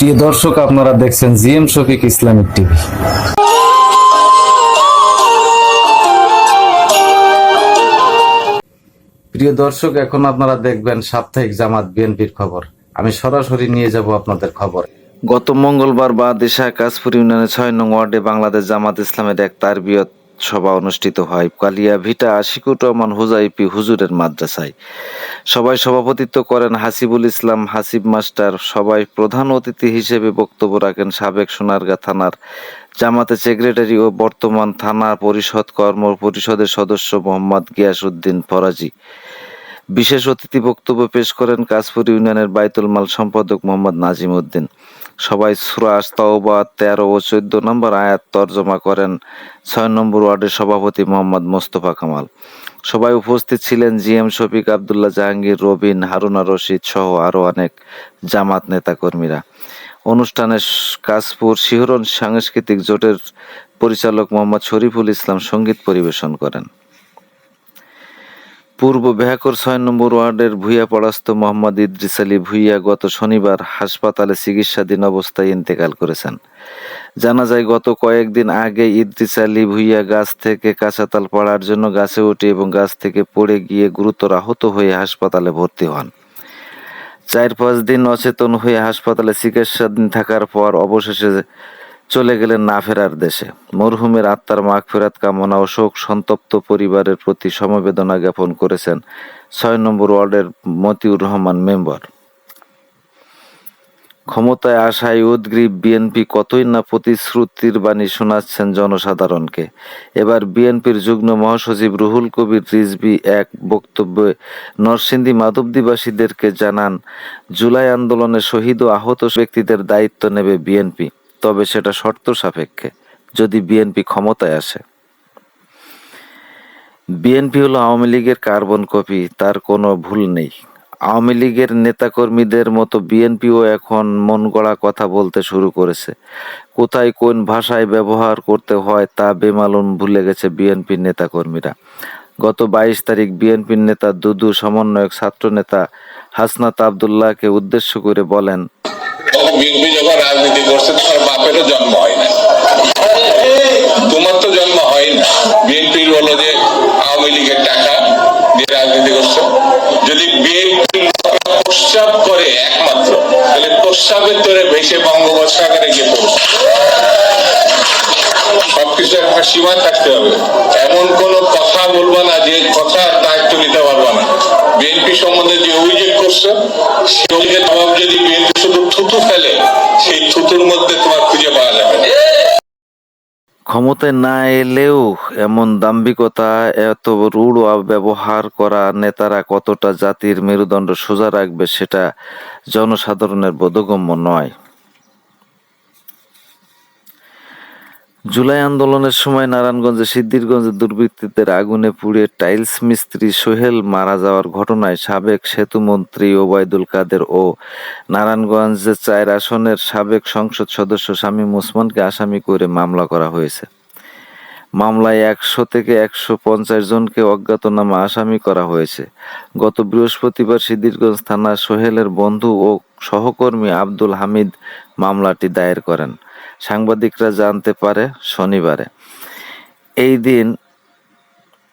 প্রিয় দর্শক, আপনারা দেখছেন জিএম শফিক ইসলামিক টিভি। প্রিয় দর্শক, এখন আপনারা দেখবেন সাপ্তাহিক জামাত বিএনপির খবর। আমি সরাসরি নিয়ে যাব আপনাদের খবর। গত মঙ্গলবার বা দেশা কাশপুর ইউনিয়নের ছয় নং ওয়ার্ডে বাংলাদেশ জামাত ইসলামের এক তারবিয়ত সভা অনুষ্ঠিত হয়। কালিয়া ভিটা আশিকুর রহমান হুজাইপি হুজুরের মাদ্রাসায়। সবাই সভাপতিত্ব করেন হাসিবুল ইসলাম, হাসিব মাস্টার। সবাই প্রধান অতিথি হিসেবে বক্তব্য রাখেন সাবেক সোনারগাঁ থানার জামাতে সেক্রেটারি ও বর্তমান থানা পরিষদ কর্ম পরিষদের সদস্য মোহাম্মদ গিয়াসউদ্দিন ফরাজি। বিশেষ অতিথি বক্তব্য পেশ করেন কাশপুর ইউনিয়নের বাইতুল মাল সম্পাদক মোহাম্মদ নাজিম উদ্দিন সবাই সুরা আস্তাওবা তেরো ও চোদ্দ নম্বর আয়াত তর্জমা করেন। ছয় নম্বর ওয়ার্ডের সভাপতি মোহাম্মদ মোস্তফা কামাল। সবাই উপস্থিত ছিলেন জি এম শফিক আবদুল্লাহ জাহাঙ্গীর, রবিন, হারুনা রশিদ সহ আরও অনেক জামাত নেতাকর্মীরা। অনুষ্ঠানে কাশপুর শিহরণ সাংস্কৃতিক জোটের পরিচালক মোহাম্মদ শরীফুল ইসলাম সংগীত পরিবেশন করেন। পূর্ব বেহাকর ছয় নম্বর ওয়ার্ডের ভুইয়া পড়াস্ত মোহাম্মদ ইদ্রিস আলী ভুইয়া গত শনিবার হাসপাতালে চিকিৎসাধীন অবস্থায় ইন্তেকাল করেছেন। জানা যায়, গত কয়েকদিন আগে ইদ্রিস আলী ভুইয়া গাছ থেকে কাঁচাতাল পড়ার জন্য গাছে ওঠে এবং গাছ থেকে পড়ে গিয়ে গুরুতর আহত হয়ে হাসপাতালে ভর্তি হন। চার পাঁচ দিন অচেতন হয়ে হাসপাতালে চিকিৎসাধীন থাকার পর অবশেষে চলে গেলেন না ফেরার দেশে। মরহুমের আত্মার মাগ ফেরাত কামনা ও শোক সন্তপ্ত পরিবারের প্রতি সমবেদনা জ্ঞাপন করেছেন ছয় নম্বর ওয়ার্ডের মতিউর রহমান মেম্বার। ক্ষমতায় আসায় উদ্গ্রীব বিএনপি কতই না প্রতিশ্রুতির বাণী শোনাচ্ছেন জনসাধারণকে। এবার বিএনপির যুগ্ম মহাসচিব রুহুল কবির রিজভি এক বক্তব্যে নরসিংদী মাধবদীবাসীদেরকে জানান, জুলাই আন্দোলনে শহীদ ও আহত ব্যক্তিদের দায়িত্ব নেবে বিএনপি। তবে সেটা শর্ত সাপেক্ষে, যদি বিএনপি ক্ষমতায় আসে। বিএনপি হলো আওয়ামী লীগের কার্বন কপি, তার কোনো ভুল নেই। আওয়ামী লীগের নেতাকর্মীদের মতো বিএনপিও এখন মন গড়া কথা বলতে শুরু করেছে। কোথায় কোন ভাষায় ব্যবহার করতে হয় তা বেমালুম ভুলে গেছে বিএনপির নেতাকর্মীরা। গত বাইশ তারিখ বিএনপির নেতা দুদু সমন্বয়ক ছাত্র নেতা হাসনাত আবদুল্লাহকে উদ্দেশ্য করে বলেন তখন বিএনপি যখন রাজনীতি করছে তোমার বাপেরও জন্ম হয় না। তোমার তো জন্ম হয় না। বিএনপির বলো যে আওয়ামী লীগের টাকা দিয়ে রাজনীতি করছ। যদি বিএনপি প্রস্রাব করে একমাত্র, তাহলে প্রস্রাবের তোরে ভেসে বঙ্গোপসাগরে গিয়ে পড়ছে সবকিছু একটা সীমা থাকতে হবে। এমন কোন কথা বলবা না যে কথার দায়িত্ব নিতে পারবা না। বিএনপি সম্বন্ধে যে অভিযোগ করছ সেই ক্ষমতায় না এলেও এমন দাম্ভিকতা, এত রূঢ় ব্যবহার করা নেতারা কতটা জাতির মেরুদণ্ড সোজা রাখবে সেটা জনসাধারণের বোধগম্য নয়। জুলাই আন্দোলনের সময় নারায়ণগঞ্জে সিদ্দিরগঞ্জে দুর্বৃত্তদের আগুনে পুড়ে টাইলস মিস্ত্রি সোহেল মারা যাওয়ার ঘটনায় সাবেক সেতুমন্ত্রী ওবায়দুল কাদের ও নারায়ণগঞ্জে চার আসনের সাবেক সংসদ সদস্য শামীম ওসমানকে আসামি করে মামলা করা হয়েছে। মামলায় একশো থেকে একশো পঞ্চাশ জনকে অজ্ঞাতনামা আসামি করা হয়েছে। গত বৃহস্পতিবার সিদ্দিরগঞ্জ থানা সোহেলের বন্ধু ও সহকর্মী আব্দুল হামিদ মামলাটি দায়ের করেন। সাংবাদিকরা জানতে পারে শনিবারে। এই দিন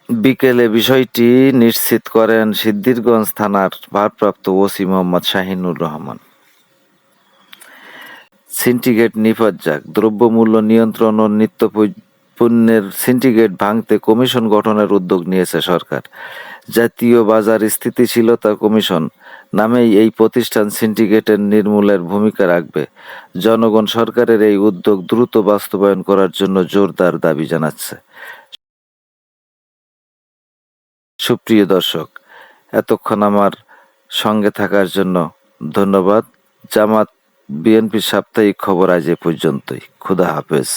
বিকেলে বিষয়টি নিশ্চিত করেন সিদ্দিরগঞ্জ থানার ভারপ্রাপ্ত ওসি মোহাম্মদ শাহিনুর রহমান। সিন্ডিকেট নিপাত দ্রব্যমূল্য নিয়ন্ত্রণ ও নিত্য পণ্যের সিন্ডিকেট ভাঙতে কমিশন গঠনের উদ্যোগ নিয়েছে সরকার। জাতীয় বাজার স্থিতিশীলতা কমিশন নামেই এই প্রতিষ্ঠান সিন্ডিকেটের নির্মূলের ভূমিকা রাখবে। জনগণ সরকারের এই উদ্যোগ দ্রুত বাস্তবায়ন করার জন্য জোরদার দাবি জানাচ্ছে। সুপ্রিয় দর্শক, এতক্ষণ আমার সঙ্গে থাকার জন্য ধন্যবাদ। জামাত বিএনপি সাপ্তাহিক খবর আজ এ পর্যন্তই। খুদা হাফেজ।